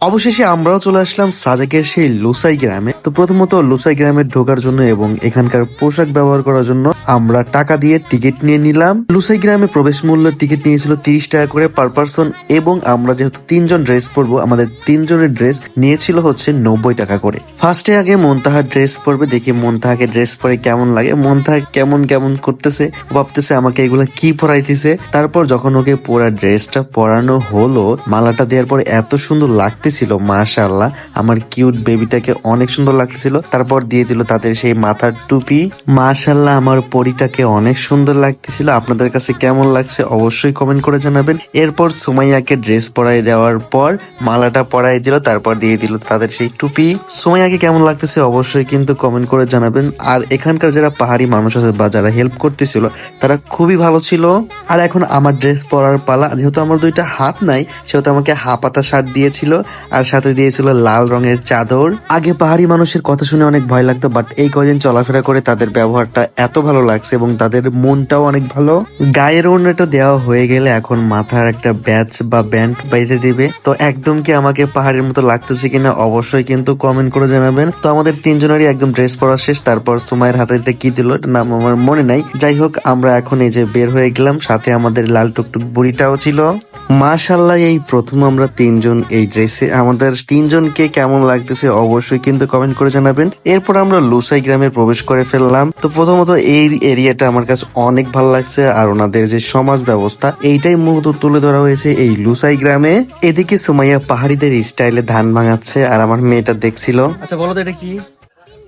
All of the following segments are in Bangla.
অবশেষে আমরাও চলে আসলাম সাজেকের সেই লুসাই গ্রামে। তো প্রথমত লুসাই গ্রামে ঢোকার জন্য এবং এখানকার পোশাক ব্যবহার করার জন্য আমরা টাকা দিয়ে টিকিট নিয়ে নিলাম। লুসাই গ্রামে প্রবেশ মূল্য টিকিট নিয়েছিল তিরিশ টাকা করে পার পার্সন এবং আমরা যেহেতু তিনজন ড্রেস পরবো, আমাদের তিনজনের ড্রেস নিয়েছিল হচ্ছে নব্বই টাকা করে। ফার্স্টে আগে মন্তাহার ড্রেস পরবে, দেখি মন্তাহাকে ড্রেস পরে কেমন লাগে। মন্তাহা কেমন কেমন করতেছে ভাবতেছে আমাকে এগুলা কি পরাইতেছে। তারপর যখন ওকে পুরা ড্রেসটা পরানো হলো, মালাটা দেওয়ার পর এত সুন্দর লাগতেছিল মাশাআল্লাহ। আমার কিউট বেবিটাকে অনেক সুন্দর লাগতেছিল। তারপর দিয়ে দিল তাদের সেই মাথার টুপি। মাশাআল্লাহ, আমার পরিটাকে অনেক সুন্দর লাগতেছিল। আপনাদের কাছে কেমন লাগছে অবশ্যই কমেন্ট করে জানাবেন। এরপর সুমাইয়াকে ড্রেস পরাই দেওয়ার পর মালাটা পরাই দিল, তারপর দিয়ে দিল তাদের সেই টুপি। সুমাইয়াকে কেমন লাগতেছে অবশ্যই কিন্তু কমেন্ট করে জানাবেন। আর এখানকার যারা পাহাড়ি মানুষ আছে বা যারা হেল্প করতেছিল, তারা খুবই ভালো ছিল। আর এখন আমার ড্রেস পরার পালা, যেহেতু আমার দুইটা হাত নাই, সেহেতু আমাকে হাপাতা শার্ট দিয়েছিল। আর সাথে দিয়েছিল লাল রঙের চাদর। আগে পাহাড়ি মানুষের কথা শুনে অনেক ভয় লাগতো বাট এই কদিন চলাফেরা করে তাদের ব্যবহারটা এত ভালো লাগছে এবং তাদের মনটাও অনেক ভালো। গায়ের ওড়নাটা দেওয়া হয়ে গেলে এখন মাথার একটা ব্যাচ বা ব্যান্ড বাইতে দিবে। তো একদম কি আমাকে পাহাড়ের মতো লাগতেছে কিনা অবশ্যই কিন্তু কমেন্ট করে জানাবেন। তো আমাদের তিনজনেরই একদম ড্রেস পরা শেষ, তারপর সুমাইয়ের হাতে এটা কি দিল নাম আমার মনে নাই। যাই হোক, আমরা এখন এই যে বের হয়ে গেলাম, সাথে আমাদের লাল টুকটুক বুড়িটাও ছিল। মাশাল্লাহ এই প্রথম আমরা তিনজন এই ড্রেসে আমাদের তিনজনকে কেমন লাগতেছে অবশ্যই কিন্তু কমেন্ট করে জানাবেন। এরপর আমরা লুসাই গ্রামে প্রবেশ করে ফেললাম। তো প্রথমত এই এরিয়াটা আমার কাছে অনেক ভালো লাগছে আর ওনাদের যে সমাজ ব্যবস্থা এইটাই মূলত তুলে ধরা হয়েছে এই লুসাই গ্রামে। এদিকে সুমাইয়া পাহাড়িদের স্টাইলে ধান ভাঙাচ্ছে আর আমার মেয়েটা দেখছিল। আচ্ছা বলো তো এটা কি?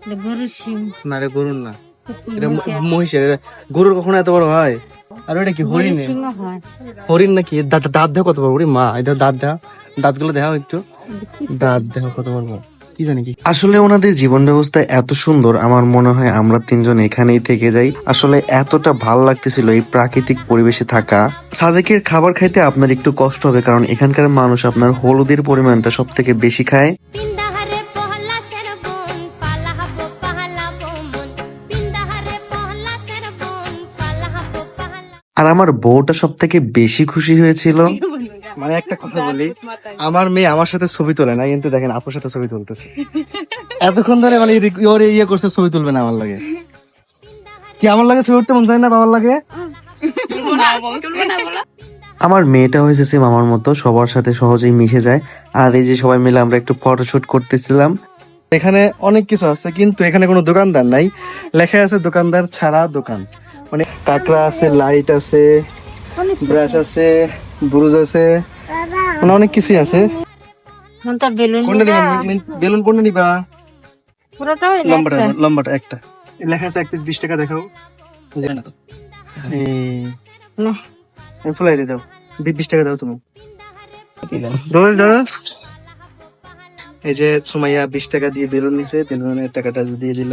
এটা গরুর শিং। না এটা গরুর না। এটা মহিষের। গরুর কখনো এত বড় হয়? আর এটা কি হরিণ হয়। হরিণ নাকি? দাঁত দাঁত দেখো কত বড়? ওরে মা এটা দাঁত দেখা দাঁতগুলো দেখাও একটু। দাঁত দেখো কত কি আসলে ওনাদের জীবন ব্যবস্থা এত সুন্দর আমার মনে হয় আমরা তিনজন এখানেই থেকে যাই। আসলে এতটা ভালো লাগতেছিল এই প্রাকৃতিক পরিবেশে থাকা। সাজেকের খাবার খাইতে আপনার একটু কষ্ট হবে কারণ এখানকার মানুষ আপনার হলুদের পরিমাণটা সব থেকে বেশি খায়। আর আমার বউটা সব থেকে বেশি খুশি হয়েছিল। মানে একটা কথা বলি আমার মেয়ে আমার সাথে ছবি তোলে না কিন্তু দেখেন আপুর সাথে ছবি তুলতেছে। এতক্ষণ ধরে মানে ওরে ইয়ে করছে ছবি তুলবে না আমার লাগে। কি আমার লাগে ছবি উঠতে মন চায় না বাবার লাগে? আমার মেয়েটা হয়েছে সেম আমার মতো সবার সাথে সহজেই মিশে যায়। আর এই যে সবাই মিলে আমরা একটু ফটোশুট করতেছিলাম। এখানে অনেক কিছু আছে কিন্তু এখানে কোনো দোকানদার নাই। লেখা আছে দোকানদার ছাড়া দোকান। মানে কাঁকড়া আছে লাইট আছে। ব্রাশ আছে ব্রুজ আছে মানে অনেক কিছুই আছে। কোনটা বেলুন কোনটা নিবা? বেলুন কোনটা নিবা? পুরোটা লম্বাটা লম্বাটা একটা। লেখা আছে এক পিস বিশ টাকা দেখাও। এই না এই ফুলাই দিয়ে দাও। বিশ টাকা দাও তুমি। ধরো ধরো। এই যে সুমাইয়া বিশ টাকা দিয়ে বেলুন নিছে বেলুনের টাকাটা দিয়ে দিল।